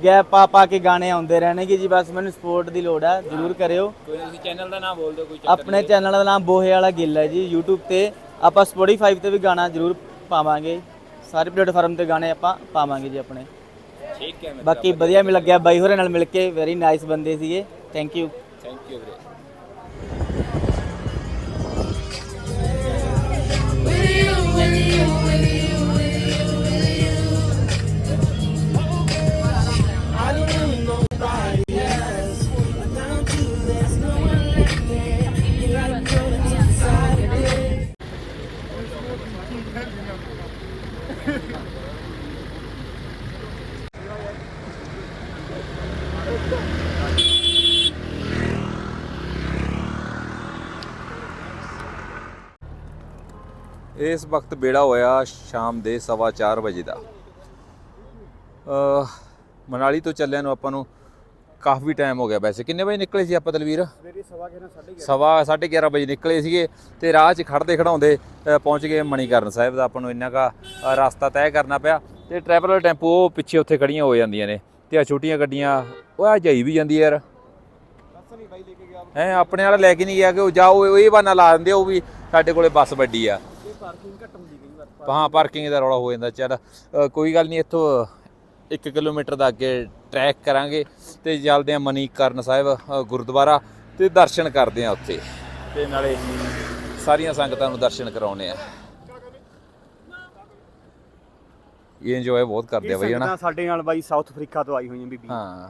ਗੈਪ ਪਾ ਪਾ ਕੇ ਗਾਣੇ ਆਉਂਦੇ ਰਹਿਣਗੇ ਜੀ। ਬਸ ਮੈਨੂੰ ਸਪੋਰਟ ਦੀ ਲੋੜ ਹੈ। ਜਰੂਰ ਕਰਿਓ। ਕੋਈ ਨਾ ਤੁਸੀਂ ਚੈਨਲ ਦਾ ਨਾਮ ਬੋਲ ਦਿਓ ਕੋਈ ਆਪਣੇ ਚੈਨਲ ਦਾ ਨਾਮ ਬੋਹੇ ਵਾਲਾ ਗਿੱਲ ਹੈ ਜੀ YouTube ਤੇ ਆਪਾਂ Spotify ਤੇ ਵੀ ਗਾਣਾ ਜਰੂਰ ਪਾਵਾਂਗੇ। ਸਾਰੇ ਪਲੇਟਫਾਰਮ ਤੇ ਗਾਣੇ ਆਪਾਂ ਪਾਵਾਂਗੇ ਜੀ ਆਪਣੇ। ਠੀਕ ਹੈ ਮੈਂ ਬਾਕੀ ਵਧੀਆ ਮਿਲ ਲੱਗਿਆ। ਬਾਈ ਹੋਰਾਂ ਨਾਲ ਮਿਲ ਕੇ ਵੈਰੀ ਨਾਈਸ ਬੰਦੇ ਸੀਗੇ। ਥੈਂਕ ਯੂ ਥੈਂਕ ਯੂ ਵੀਰੇ। ਇਸ ਵਕਤ ਬੇੜਾ ਹੋਇਆ ਸ਼ਾਮ ਦੇ 4:30 ਵਜੇ ਦਾ। ਅ ਮਨਾਲੀ ਤੋਂ ਚੱਲਿਆ ਨੂੰ ਆਪਾਂ ਨੂੰ ਕਾਫੀ ਟਾਈਮ ਹੋ ਗਿਆ ਵੈਸੇ। ਕਿੰਨੇ ਵਜੇ ਨਿਕਲੇ ਸੀ ਆਪਾਂ ਤਲਵੀਰ ਸਵਾ 11:30 ਵਜੇ ਨਿਕਲੇ ਸੀਗੇ ਤੇ ਰਾਹ 'ਚ ਖੜਦੇ ਖੜਾਉਂਦੇ ਪਹੁੰਚ ਗਏ ਮਣੀਕਰਨ ਸਾਹਿਬ ਦਾ। ਆਪਾਂ ਨੂੰ ਇੰਨਾ ਕਾ ਰਸਤਾ ਤੈਅ ਕਰਨਾ ਪਿਆ ਤੇ ਟਰੈਵਲਰ ਟੈਂਪੂ ਉਹ ਪਿੱਛੇ ਉੱਥੇ ਖੜੀਆਂ ਹੋ ਜਾਂਦੀਆਂ ਨੇ ਤੇ ਆ ਛੋਟੀਆਂ ਗੱਡੀਆਂ ਉਹ ਆ ਜਾਈ ਵੀ ਜਾਂਦੀ ਯਾਰ। ਹੈ ਆਪਣੇ ਵਾਲਾ ਲੈ ਕੇ ਨਹੀਂ ਗਿਆ ਕਿ ਉਹ ਜਾਓ ਇਹ ਬਹਾਨਾ ਲਾ ਦਿੰਦੇ ਉਹ ਵੀ ਸਾਡੇ ਕੋਲੇ ਬੱਸ ਵੱਡੀ ਆ। ਹਾਂ ਪਾਰਕਿੰਗ ਦਾ ਰੌਲਾ ਹੋ ਜਾਂਦਾ ਚੱਲ ਅ, ਕੋਈ ਗੱਲ ਨਹੀਂ ਇੱਥੋਂ 1 ਕਿਲੋਮੀਟਰ ਦਾ ਅੱਗੇ ਟਰੈਕ ਕਰਾਂਗੇ ਤੇ ਚੱਲਦੇ ਆ ਮਨੀਕਰਨ ਸਾਹਿਬ ਅ, ਗੁਰਦੁਆਰਾ ਤੇ ਦਰਸ਼ਨ ਕਰਦੇ ਆ ਉੱਥੇ। ਤੇ ਨਾਲੇ ਸਾਰੀਆਂ ਸੰਗਤਾਂ ਨੂੰ ਦਰਸ਼ਨ ਕਰਾਉਣੇ ਆ ਇਹ ਇੰਜੋਏ ਬਹੁਤ ਕਰਦੇ ਆ ਬਈ ਹਨਾ? ਸਾਡੇ ਨਾਲ ਬਾਈ ਸਾਊਥ ਅਫਰੀਕਾ ਤੋਂ ਆਈ ਹੋਈਆਂ ਬੀਬੀ। ਹਾਂ।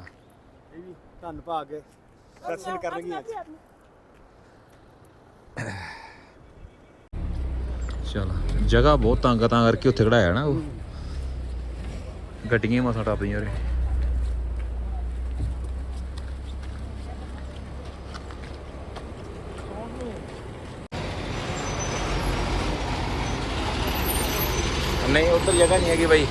ਧੰਨ ਭਾਗ ਦਰਸ਼ਨ ਕਰਨਗੀਆਂ। ਚਲ। ਜਗ੍ਹਾ ਬਹੁਤ ਤੰਗ ਆ, ਤਾਂ ਕਰਕੇ ਉੱਥੇ ਖੜਾਇਆ ਨਾ ਉਹ। ਗੱਡੀਆਂ ਮਸਾ ਟੱਪਦੀਆਂ ਰੇ ਨਹੀਂ, ਉੱਧਰ ਜਗ੍ਹਾ ਨਹੀਂ ਹੈਗੀ ਬਾਈ।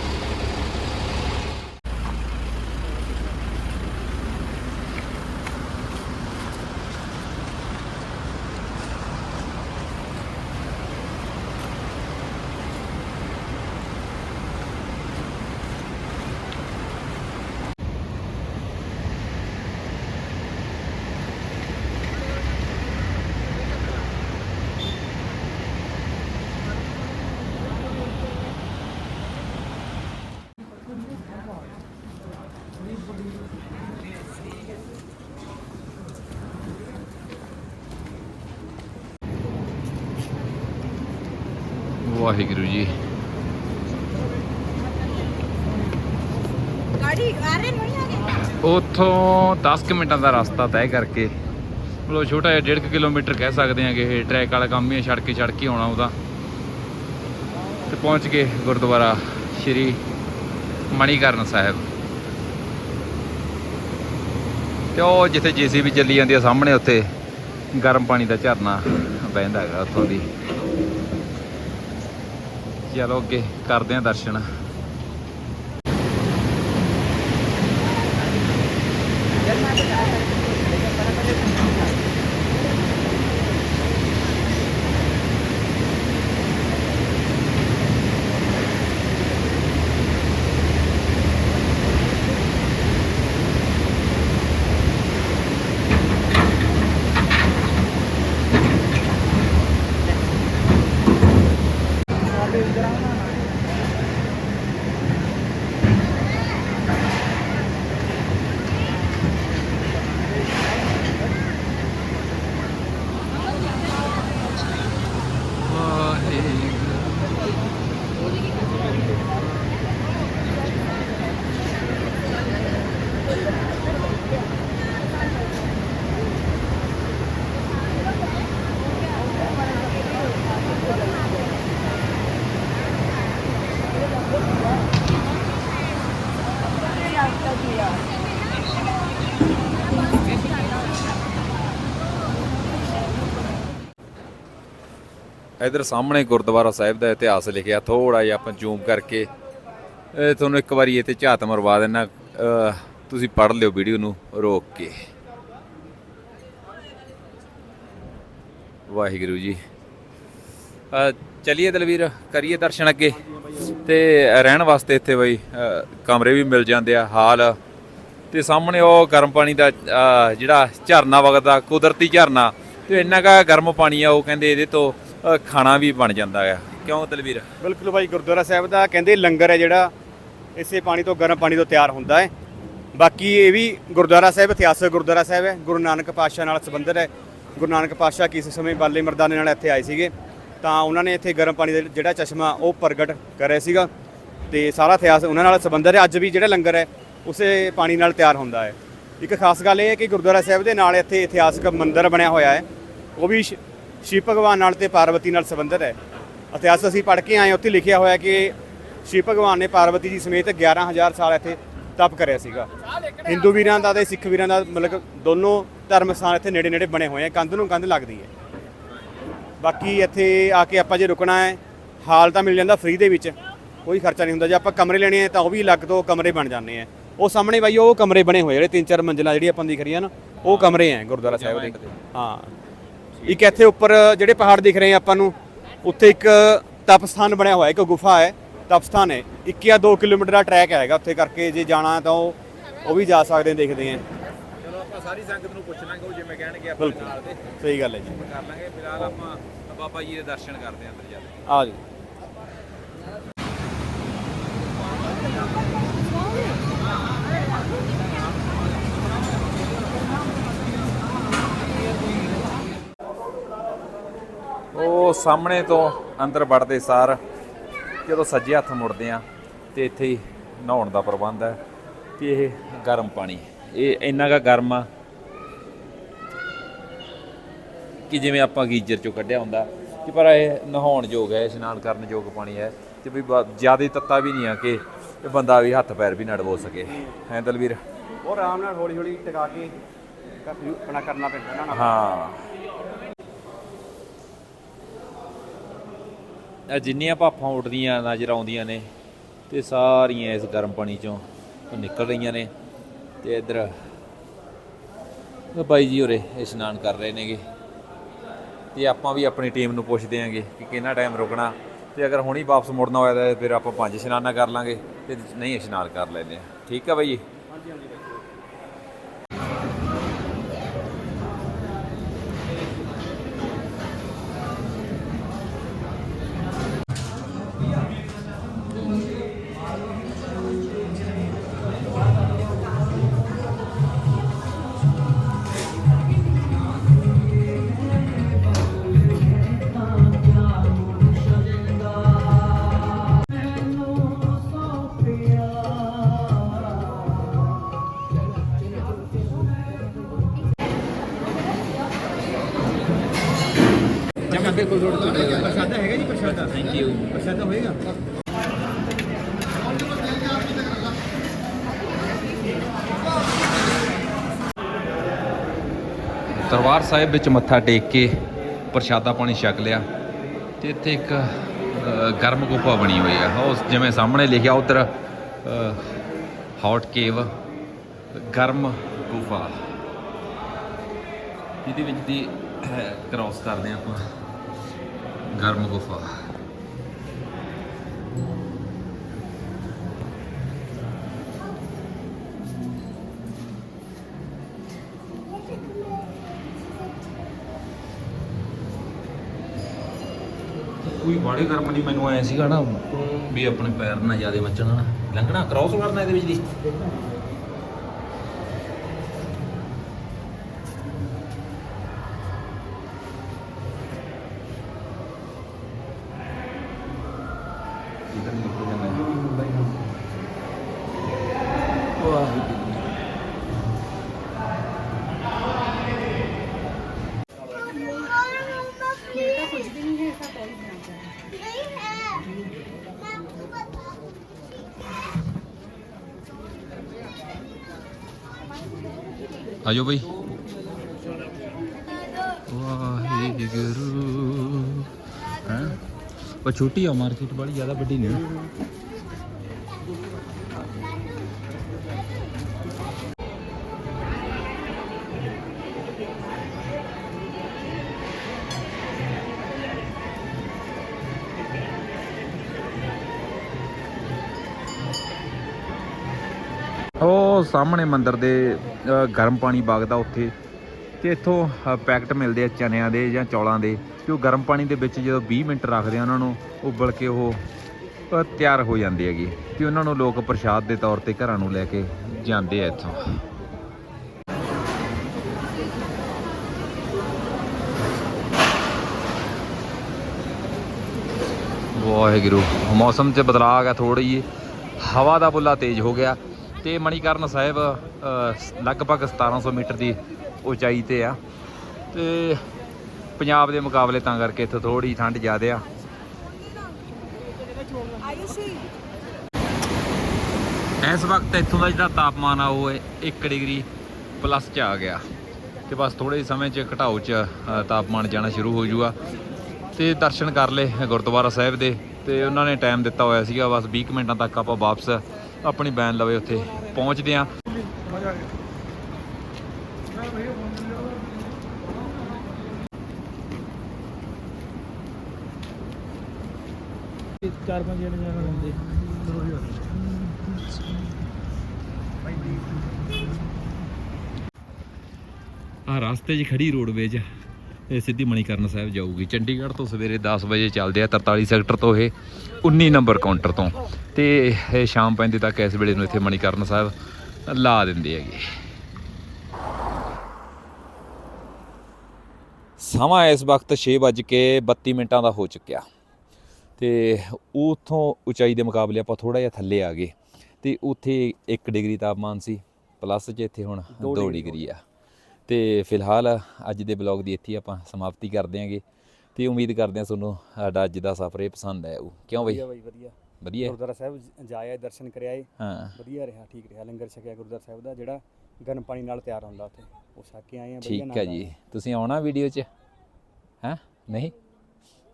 ਵਾਹਿਗੁਰੂ ਜੀ। ਉੱਥੋਂ 10 ਕੁ ਮਿੰਟਾਂ ਦਾ ਰਸਤਾ ਤੈਅ ਕਰਕੇ ਮਤਲਬ ਛੋਟਾ ਜਿਹਾ 1.5 ਕਿਲੋਮੀਟਰ ਕਹਿ ਸਕਦੇ ਕਿ ਇਹ ਟਰੈਕ ਵਾਲਾ ਕੰਮ ਹੀ ਸੜਕ ਹੀ ਸੜਕ ਹੀ ਆਉਣਾ ਉਹਦਾ। ਤੇ ਪਹੁੰਚ ਗਏ ਗੁਰਦੁਆਰਾ ਸ਼੍ਰੀ ਮਣੀਕਰਨ ਸਾਹਿਬ। ਤੇ ਉਹ ਜਿੱਥੇ ਜੀਸੀਬੀ ਚੱਲੀ ਜਾਂਦੀ ਆ ਸਾਹਮਣੇ ਉੱਥੇ ਗਰਮ ਪਾਣੀ ਦਾ ਝਰਨਾ ਵਹਿੰਦਾ ਹੈਗਾ ਉੱਥੋਂ ਦੀ। ਚਲੋ ਅੱਗੇ ਕਰਦੇ ਆਂ ਦਰਸ਼ਨ। ਇਧਰ ਸਾਹਮਣੇ ਗੁਰਦੁਆਰਾ ਸਾਹਿਬ ਦਾ ਇਤਿਹਾਸ ਲਿਖਿਆ ਥੋੜਾ ਜਿਹਾ ਆਪਾਂ ਜ਼ੂਮ ਕਰਕੇ ਤੁਹਾਨੂੰ ਇੱਕ ਵਾਰੀ ਇਹ ਤੇ ਝਾਤ ਮਰਵਾ ਦੇਣਾ ਤੁਸੀਂ ਪੜ੍ਹ ਲਿਓ ਵੀਡੀਓ ਨੂੰ ਰੋਕ ਕੇ। ਵਾਹਿਗੁਰੂ ਜੀ। ਅਹ, ਚਲਿਏ ਦਲਵੀਰ, ਕਰੀਏ ਦਰਸ਼ਨ ਅੱਗੇ। ਤੇ ਰਹਿਣ ਵਾਸਤੇ ਇੱਥੇ ਬਈ ਕਮਰੇ ਵੀ ਮਿਲ ਜਾਂਦੇ ਆ, ਹਾਲ। ਤੇ ਸਾਹਮਣੇ ਉਹ ਗਰਮ ਪਾਣੀ ਦਾ ਜਿਹੜਾ ਝਰਨਾ ਵਗਦਾ, ਕੁਦਰਤੀ ਝਰਨਾ, ਤੇ ਇੰਨਾ ਕਾ ਗਰਮ ਪਾਣੀ ਆ, ਉਹ ਕਹਿੰਦੇ ਇਹਦੇ ਤੋਂ ਖਾਣਾ ਵੀ ਬਣ ਜਾਂਦਾ ਹੈ ਕਿਉਂ ਦਲਵੀਰ? ਬਿਲਕੁਲ ਭਾਈ, ਗੁਰਦੁਆਰਾ ਸਾਹਿਬ ਦਾ ਕਹਿੰਦੇ ਲੰਗਰ ਹੈ ਜਿਹੜਾ, ਇਸੇ ਪਾਣੀ ਤੋਂ, ਗਰਮ ਪਾਣੀ ਤੋਂ ਤਿਆਰ ਹੁੰਦਾ ਹੈ। ਬਾਕੀ ਇਹ ਵੀ ਗੁਰਦੁਆਰਾ ਸਾਹਿਬ, ਇਤਿਹਾਸਕ ਗੁਰਦੁਆਰਾ ਸਾਹਿਬ ਹੈ। ਗੁਰੂ ਨਾਨਕ ਪਾਤਸ਼ਾਹ ਨਾਲ ਸੰਬੰਧਿਤ ਹੈ। ਗੁਰੂ ਨਾਨਕ ਪਾਤਸ਼ਾਹ ਕਿਸੇ ਸਮੇਂ ਬਾਲੇ ਮਰਦਾਨੇ ਨਾਲ ਇੱਥੇ ਆਏ ਸੀਗੇ, ਤਾਂ ਉਹਨਾਂ ਨੇ ਇੱਥੇ ਗਰਮ ਪਾਣੀ ਦਾ ਜਿਹੜਾ ਚਸ਼ਮਾ, ਉਹ ਪ੍ਰਗਟ ਕਰਿਆ ਸੀਗਾ। ਤੇ ਸਾਰਾ ਇਤਿਹਾਸ ਉਹਨਾਂ ਨਾਲ ਸੰਬੰਧਿਤ ਹੈ। ਅੱਜ ਵੀ ਜਿਹੜਾ ਲੰਗਰ ਹੈ, ਉਸੇ ਪਾਣੀ ਨਾਲ ਤਿਆਰ ਹੁੰਦਾ ਹੈ। ਇੱਕ ਖਾਸ ਗੱਲ ਇਹ ਹੈ ਕਿ ਗੁਰਦੁਆਰਾ ਸਾਹਿਬ ਦੇ ਨਾਲ ਇੱਥੇ ਇਤਿਹਾਸਕ ਮੰਦਿਰ ਬਣਿਆ ਹੋਇਆ ਹੈ। ਉਹ ਵੀ ਸ਼- ਸ਼ਿਵ ਭਗਵਾਨ ਨਾਲ ਤੇ ਪਾਰਵਤੀ ਨਾਲ ਸੰਬੰਧਿਤ ਹੈ। ਇਤਿਹਾਸ ਅਸੀਂ ਪੜ੍ਹ ਕੇ ਆਏ ਹਾਂ, ਉੱਥੇ ਲਿਖਿਆ ਹੋਇਆ ਕਿ ਸ਼ਿਵ ਭਗਵਾਨ ਨੇ ਪਾਰਵਤੀ ਜੀ ਸਮੇਤ 11000 ਸਾਲ ਇੱਥੇ ਤਪ ਕਰਿਆ ਸੀਗਾ। ਹਿੰਦੂ ਵੀਰਾਂ ਦਾ ਤੇ ਸਿੱਖ ਵੀਰਾਂ ਦਾ ਮਤਲਬ ਦੋਨੋਂ ਧਰਮ ਸਥਾਨ ਇੱਥੇ ਨੇੜੇ ਨੇੜੇ ਬਣੇ ਹੋਏ ਆ ਕੰਧ ਨੂੰ ਕੰਧ ਲੱਗਦੀ ਹੈ। ਬਾਕੀ ਇੱਥੇ ਆ ਕੇ ਆਪਾਂ ਜੇ ਰੁਕਣਾ ਹੈ ਹਾਲ ਤਾਂ ਮਿਲ ਜਾਂਦਾ ਫ੍ਰੀ ਦੇ ਵਿੱਚ ਕੋਈ ਖਰਚਾ ਨਹੀਂ ਹੁੰਦਾ। ਜੇ ਆਪਾਂ ਕਮਰੇ ਲੈਣੇ ਆ ਤਾਂ ਉਹ ਵੀ ਅਲੱਗ ਤੋਂ ਕਮਰੇ ਬਣ ਜਾਂਦੇ ਆ ਉਹ ਸਾਹਮਣੇ ਬਾਈ ਉਹ ਕਮਰੇ ਬਣੇ ਹੋਏ ਜਿਹੜੇ ਤਿੰਨ ਚਾਰ ਮੰਜ਼ਿਲਾਂ ਜਿਹੜੀ ਆਪਾਂ ਨੂੰ ਦਿਖ ਰਹੀਆਂ ਨਾ ਉਹ ਕਮਰੇ ਆ ਗੁਰਦੁਆਰਾ ਸਾਹਿਬ ਦੇ। ਹਾਂ। ਇੱਕ ਇੱਥੇ ਉੱਪਰ ਜਿਹੜੇ ਪਹਾੜ ਦਿਖ ਰਹੇ ਆ ਆਪਾਂ ਨੂੰ ਉੱਥੇ ਇੱਕ ਤਪ ਸਥਾਨ ਬਣਿਆ ਹੋਇਆ ਇੱਕ ਗੁਫਾ ਹੈ ਤਪ ਸਥਾਨ ਹੈ। 1 ਜਾਂ 2 ਕਿਲੋਮੀਟਰ ਦਾ ਟਰੈਕ ਹੈਗਾ ਉੱਥੇ ਕਰਕੇ ਜੇ ਜਾਣਾ ਤਾਂ ਉਹ ਉਹ ਵੀ ਜਾ ਸਕਦੇ ਆ ਦੇਖਦੇ ਆ ਚਲੋ ਆਪਾਂ ਸਾਰੀ ਸੰਗਤ ਨੂੰ ਪੁੱਛ ਲਾਂਗੇ ਉਹ ਜਿਵੇਂ ਕਹਿਣਗੇ ਆਪਾਂ ਨਾਲ ਦੇ। ਸਹੀ ਗੱਲ ਹੈ ਜੀ। ਕਰ ਲਾਂਗੇ ਫਿਲਹਾਲ ਆਪਾਂ ਬਾਬਾ ਜੀ ਦੇ ਦਰਸ਼ਨ ਕਰਦੇ ਆਂ ਅੰਦਰ ਜਾ ਕੇ। ਆ ਜੀ। ਉਹ ਸਾਹਮਣੇ ਤੋਂ ਅੰਦਰ ਵੜਦੇ ਸਾਰ ਜਦੋਂ ਸੱਜੇ ਹੱਥ ਮੁੜਦੇ ਆ ਤੇ ਇੱਥੇ ਹੀ ਨਹਾਉਣ ਦਾ ਪ੍ਰਬੰਧ ਹੈ ਤੇ ਇਹ ਗਰਮ ਪਾਣੀ ਇਹ ਇੰਨਾ ਕਾ ਗਰਮ ਆ ਕਿ ਜਿਵੇਂ ਆਪਾਂ ਗੀਜ਼ਰ ਚੋਂ ਕੱਢਿਆ ਹੁੰਦਾ ਕਿ ਪਰ ਇਹ ਨਹਾਉਣ ਯੋਗ ਹੈ ਇਸ਼ਨਾਨ ਕਰਨ ਯੋਗ ਪਾਣੀ ਹੈ ਤੇ ਵੀ ਜ਼ਿਆਦਾ ਤੱਤਾ ਵੀ ਨਹੀਂ ਆ ਕਿ ਇਹ ਬੰਦਾ ਵੀ ਹੱਥ ਪੈਰ ਵੀ ਨਾ ਡਬੋ ਸਕੇ। ਹੈ ਦਲਵੀਰ? ਉਹ ਆਰਾਮ ਨਾਲ ਹੌਲੀ ਹੌਲੀ ਟਿਕਾ ਕੇ ਕ- ਆਪਣਾ ਕਰਨਾ ਪੈਂਦਾ ਨਾ। ਹਾਂ। ਇਹ ਜਿੰਨੀਆਂ ਭਾਫਾਂ ਉੱਡਦੀਆਂ, ਨਜ਼ਰ ਆਉਂਦੀਆਂ ਨੇ, ਤੇ ਸਾਰੀਆਂ ਇਸ ਗਰਮ ਪਾਣੀ ਚੋਂ ਨਿਕਲ ਰਹੀਆਂ ਨੇ। ਤੇ ਇੱਧਰ ਬਾਈ ਜੀ ਹੋਰੇ ਇਸ਼ਨਾਨ ਕਰ ਰਹੇ ਨੇਗੇ। ਤੇ ਆਪਾਂ ਵੀ ਆਪਣੀ ਟੀਮ ਨੂੰ ਪੁੱਛਦੇ ਆਂਗੇ ਕਿ ਕਿੰਨਾ ਟਾਈਮ ਰੁਕਣਾ। ਤੇ ਅਗਰ ਹੁਣੀ ਵਾਪਸ ਮੁੜਨਾ ਹੋਇਆ ਤਾਂ ਫਿਰ ਆਪਾਂ ਪੰਜ ਇਸ਼ਨਾਨਾਂ ਕਰ ਲਾਂਗੇ ਤੇ ਨਹੀਂ ਇਸ਼ਨਾਨ ਕਰ ਲੈਂਦੇ ਆ। ਠੀਕ ਆ ਬਾਈ ਜੀ? ਦਰਬਾਰ ਸਾਹਿਬ ਵਿੱਚ ਮੱਥਾ ਟੇਕ ਕੇ ਪ੍ਰਸ਼ਾਦਾ ਪਾਣੀ ਛਕ ਲਿਆ ਤੇ ਇੱਥੇ ਇੱਕ ਗਰਮ ਗੁਫਾ ਬਣੀ ਹੋਈ ਆ। ਉਹ ਜਿਵੇਂ ਸਾਹਮਣੇ ਲਿਖਿਆ, ਉਧਰ ਹੌਟ ਕੇਵ, ਗਰਮ ਗੁਫਾ। ਇਹਦੇ ਵਿੱਚ ਦੀ ਕ੍ਰਾਸ ਕਰਦੇ ਹਾਂ ਆਪਾਂ। ਗਰਮ ਗੁਫਾ। ਕੋਈ ਬਾੜੀ ਗਰਮ ਨਹੀਂ ਮੈਨੂੰ ਆਇਆ ਸੀਗਾ ਨਾ, ਵੀ ਆਪਣੇ ਪੈਰ ਨਾ ਜਿਆਦੇ ਮੱਚਣ ਨਾ। ਲੰਘਣਾ ਕ੍ਰਾਸ ਕਰਨਾ ਇਹਦੇ ਵਿੱਚ ਦੀ। ਆਜੋ ਬਈ ਵਾਹਿਗੁਰੂ ਹੈ ਉਹ ਛੋਟੀ ਆ ਮਾਰਕੀਟ ਬੜੀ ਜ਼ਿਆਦਾ ਵੱਡੀ ਨਹੀਂ ਸਾਹਮਣੇ ਮੰਦਿਰ ਦੇ ਗਰਮ ਪਾਣੀ ਵਗਦਾ ਉੱਥੇ ਤੇ ਇੱਥੋਂ ਪੈਕਟ ਮਿਲਦੇ ਆ ਚਨਿਆਂ ਦੇ ਜਾਂ ਚੌਲਾਂ ਦੇ ਤੇ ਉਹ ਗਰਮ ਪਾਣੀ ਦੇ ਵਿੱਚ ਜਦੋਂ 20 ਮਿੰਟ ਰੱਖਦੇ ਆ ਉਹਨਾਂ ਨੂੰ ਉਬਲ ਕੇ ਉਹ ਤਿਆਰ ਹੋ ਜਾਂਦੇ ਹੈਗੇ ਤੇ ਉਹਨਾਂ ਨੂੰ ਲੋਕ ਪ੍ਰਸ਼ਾਦ ਦੇ ਤੌਰ ਤੇ ਘਰਾਂ ਨੂੰ ਲੈ ਕੇ ਜਾਂਦੇ ਆ ਇੱਥੋਂ। ਵਾਹਿਗੁਰੂ, ਮੌਸਮ 'ਚ ਬਦਲਾਅ ਆ ਗਿਆ ਥੋੜੀ ਜਿਹੀ। ਹਵਾ ਦਾ ਬੁੱਲਾ ਤੇਜ਼ ਹੋ ਗਿਆ। ਤੇ ਮਣੀਕਰਨ ਸਾਹਿਬ ਅ, ਲਗਭਗ 1700 ਮੀਟਰ ਦੀ ਉਚਾਈ ਤੇ ਆ। ਤੇ ਪੰਜਾਬ ਦੇ ਮੁਕਾਬਲੇ ਤਾਂ ਕਰਕੇ ਇੱਥੇ ਥੋੜੀ ਠੰਡ ਜ਼ਿਆਦਾ ਆ। ਇਸ ਵਕਤ ਇੱਥੋਂ ਦਾ ਜਿਹੜਾ ਤਾਪਮਾਨ ਆ ਉਹ 1 ਡਿਗਰੀ ਪਲੱਸ 'ਚ ਆ ਗਿਆ। ਤੇ ਬਸ ਥੋੜੇ ਸਮੇਂ 'ਚ ਘਟਾਓ 'ਚ ਤਾਪਮਾਨ ਜਾਣਾ ਸ਼ੁਰੂ ਹੋ ਜਾਊਗਾ ਤੇ ਦਰਸ਼ਨ ਕਰ ਲਏ ਗੁਰਦੁਆਰਾ ਸਾਹਿਬ ਦੇ ਤੇ ਉਹਨਾਂ ਨੇ ਟਾਈਮ ਦਿੱਤਾ ਹੋਇਆ ਸੀਗਾ। ਬਸ 20 ਕੁ ਮਿੰਟਾਂ ਤੱਕ ਆਪਾਂ ਵਾਪਸ ਆਪਣੀ ਬੈਨ ਲਵੇ ਉੱਥੇ। ਪਹੁੰਚਦੇ ਆਂ ਚਾਰ ਪੰਜ ਜਣੇ ਜਾਣਾ ਹੁੰਦੇ ਆ ਰਸਤੇ 'ਚ ਖੜੀ ਰੋਡਵੇਜ ਇਹ ਸਿੱਧੀ ਮਣੀਕਰਨ ਸਾਹਿਬ ਜਾਊਗੀ। ਚੰਡੀਗੜ੍ਹ ਤੋਂ ਸਵੇਰੇ 10 ਵਜੇ ਚੱਲਦੇ ਆ 43 ਸੈਕਟਰ ਤੋਂ ਇਹ 19 ਨੰਬਰ ਕਾਊਂਟਰ ਤੋਂ। ਤੇ ਇਹ ਸ਼ਾਮ ਪੈਂਦੇ ਤੱਕ ਇਸ ਵੇਲੇ ਨੂੰ ਇੱਥੇ ਮਣੀਕਰਨ ਸਾਹਿਬ ਲਾ ਦਿੰਦੇ ਹੈਗੇ। ਸਮਾਂ ਇਸ ਵਕਤ 6:32 ਮਿੰਟਾਂ ਦਾ ਹੋ ਚੁੱਕਿਆ। ਤੇ ਉਥੋਂ ਉਚਾਈ ਦੇ ਮੁਕਾਬਲੇ ਆਪਾਂ ਥੋੜਾ ਜਿਹਾ ਥੱਲੇ ਆ ਗਏ। ਤੇ ਉੱਥੇ 1 ਡਿਗਰੀ ਤਾਪਮਾਨ ਸੀ ਪਲੱਸ 'ਚ ਇੱਥੇ ਹੁਣ 2 ਡਿਗਰੀ ਆ। ਤੇ ਫਿਲਹਾਲ ਅੱਜ ਦੇ ਬਲੌਗ ਦੀ ਇੱਥੇ ਆਪਾਂ ਸਮਾਪਤੀ ਕਰਦੇ ਹਾਂਗੇ। ਤੇ ਉਮੀਦ ਕਰਦੇ ਹਾਂ ਤੁਹਾਨੂੰ ਸਾਡਾ ਅੱਜ ਦਾ ਸਫ਼ਰ ਇਹ ਪਸੰਦ ਆਇਆ ਉਹ ਕਿਉਂ ਬਈ? ਵਧੀਆ ਬਾਈ ਸਾਹਿਬ ਜਾਇਆ ਦਰਸ਼ਨ ਕਰਿਆ ਏ ਹਾਂ। ਵਧੀਆ ਰਿਹਾ ਠੀਕ ਰਿਹਾ। ਲੰਗਰ ਛਕਿਆ ਗੁਰਦੁਆਰਾ ਸਾਹਿਬ ਦਾ ਜਿਹੜਾ ਗਰਮ ਪਾਣੀ ਨਾਲ ਤਿਆਰ ਹੁੰਦਾ ਉੱਥੇ। ਉਹ ਛਕ ਆਏ ਆ ਵਧੀਆ ਠੀਕ ਹੈ ਜੀ। ਤੁਸੀਂ ਆਉਣਾ ਵੀਡੀਓ 'ਚ? ਹੈ? ਨਹੀਂ?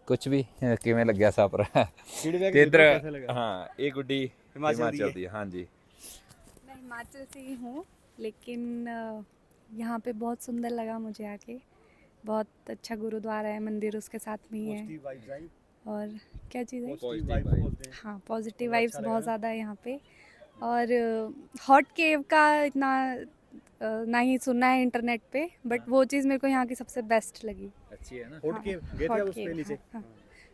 ਕੁਝ ਵੀ? ਕਿਵੇਂ ਲੱਗਿਆ ਸਫ਼ਰ? ਤੇ ਇਧਰ ਹਾਂ ਇਹ ਗੁੱਡੀ ਹਿਮਾਚਲ ਦੀ ਹਾਂਜੀ। ਮੈਂ ਹਿਮਾਚਲ ਸੇ ਹੂੰ ਲੇਕਿਨ यहाँ पे बहुत सुंदर लगा मुझे आके। बहुत अच्छा गुरुद्वारा है मंदिर उसके साथ में ही है। और क्या चीज़ है? हैं हाँ पॉजिटिव वाइब्स बहुत ज़्यादा है यहाँ पे। और हॉट केव का इतना ना ही सुना है इंटरनेट पे बट वो चीज़ मेरे को यहाँ की सबसे बेस्ट लगी। अच्छी है ना? होट हाँ, के गए थे उस पे नीचे? हाँ, हाँ।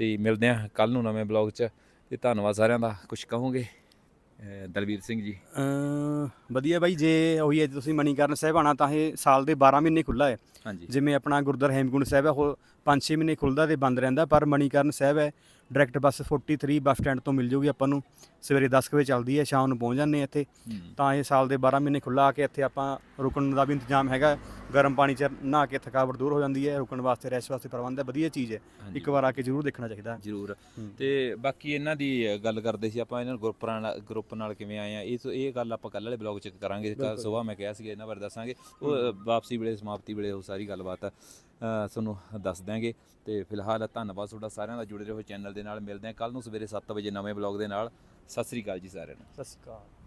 ਤੇ ਮਿਲਦੇ ਆ ਕੱਲ ਨੂੰ ਨਵੇਂ ਬਲੌਗ 'ਚ। ਤੇ ਧੰਨਵਾਦ ਸਾਰਿਆਂ ਦਾ। ਕੁਝ ਕਹੋਗੇ? ਦਲਵੀਰ ਸਿੰਘ ਜੀ। ਵਧੀਆ ਬਾਈ ਜੇ ਉਹੀ ਹੈ ਜੇ ਤੁਸੀਂ ਮਣੀਕਰਨ ਸਾਹਿਬ ਆਣਾ ਤਾਂ ਇਹ ਸਾਲ ਦੇ 12 ਮਹੀਨੇ ਖੁੱਲਾ ਹੈ। ਜਿਵੇਂ ਆਪਣਾ ਗੁਰਦੁਆਰਾ ਹੇਮਕੁੰਟ ਸਾਹਿਬ ਹੈ ਉਹ 5-6 ਮਹੀਨੇ ਖੁੱਲਦਾ ਤੇ ਬੰਦ ਰਹਿੰਦਾ ਪਰ ਮਣੀਕਰਨ ਸਾਹਿਬ ਹੈ। ਡਾਇਰੈਕਟ ਬੱਸ 43 ਬੱਸ ਸਟੈਂਡ ਤੋਂ ਮਿਲ ਜੂਗੀ ਆਪਾਂ ਨੂੰ। ਸਵੇਰੇ 10 ਕੁ ਵਜੇ ਚੱਲਦੀ ਹੈ ਸ਼ਾਮ ਨੂੰ ਪਹੁੰਚ ਜਾਂਦੇ ਇੱਥੇ। ਤਾਂ ਇਹ ਸਾਲ ਦੇ 12 ਮਹੀਨੇ ਖੁੱਲਾ ਆ ਕੇ ਇੱਥੇ ਆਪਾਂ ਰੁਕਣ ਦਾ ਵੀ ਇੰਤਜ਼ਾਮ ਹੈਗਾ। ਗਰਮ ਪਾਣੀ 'ਚ ਨਹਾ ਕੇ ਥਕਾਵਟ ਦੂਰ ਹੋ ਜਾਂਦੀ ਹੈ। ਰੁਕਣ ਵਾਸਤੇ ਰੈਸਟ ਵਾਸਤੇ ਪ੍ਰਬੰਧ ਹੈ ਵਧੀਆ ਚੀਜ਼ ਹੈ। ਇੱਕ ਵਾਰ ਆ ਕੇ ਜ਼ਰੂਰ ਦੇਖਣਾ ਚਾਹੀਦਾ। ਜ਼ਰੂਰ। ਤੇ ਬਾਕੀ ਇਹਨਾਂ ਦੀ ਗੱਲ ਕਰਦੇ ਸੀ ਆਪਾਂ ਇਹਨਾਂ ਨੂੰ ਗਰੁੱਪ ਨਾਲ ਗਰੁੱਪ ਨਾਲ ਕਿਵੇਂ ਆਏ ਆ ਇਹ ਇਹ ਗੱਲ ਆਪਾਂ ਕੱਲ ਵਾਲੇ ਬਲੌਗ 'ਚ ਕਰਾਂਗੇ। ਕੱਲ ਸਵੇਰ ਮੈਂ ਕਿਹਾ ਸੀ ਇਹਨਾਂ ਬਾਰੇ ਦੱਸਾਂਗੇ। ਉਹ ਵਾਪਸੀ ਵੇਲੇ ਸਮਾਪਤੀ ਵੇਲੇ ਉਹ ਸਾਰੀ ਗੱਲਬਾਤ ਅ, ਤੁਹਾਨੂੰ ਦੱਸ ਦਿਆਂਗੇ। ਤੇ ਫਿਲਹਾਲ ਧੰਨਵਾਦ ਤੁਹਾਡਾ ਸਾਰਿਆਂ ਦਾ, ਜੁੜੇ ਰਹੋ ਚੈਨਲ ਦੇ ਨਾਲ, ਮਿਲਦੇ ਹਾਂ ਕੱਲ ਨੂੰ ਸਵੇਰੇ 7 ਵਜੇ ਨਵੇਂ ਬਲੌਗ ਦੇ ਨਾਲ। ਸਤਿ ਸ੍ਰੀ ਅਕਾਲ ਜੀ ਸਾਰਿਆਂ ਨੂੰ। ਸਤਿ ਸ਼੍ਰੀ ਅਕਾਲ।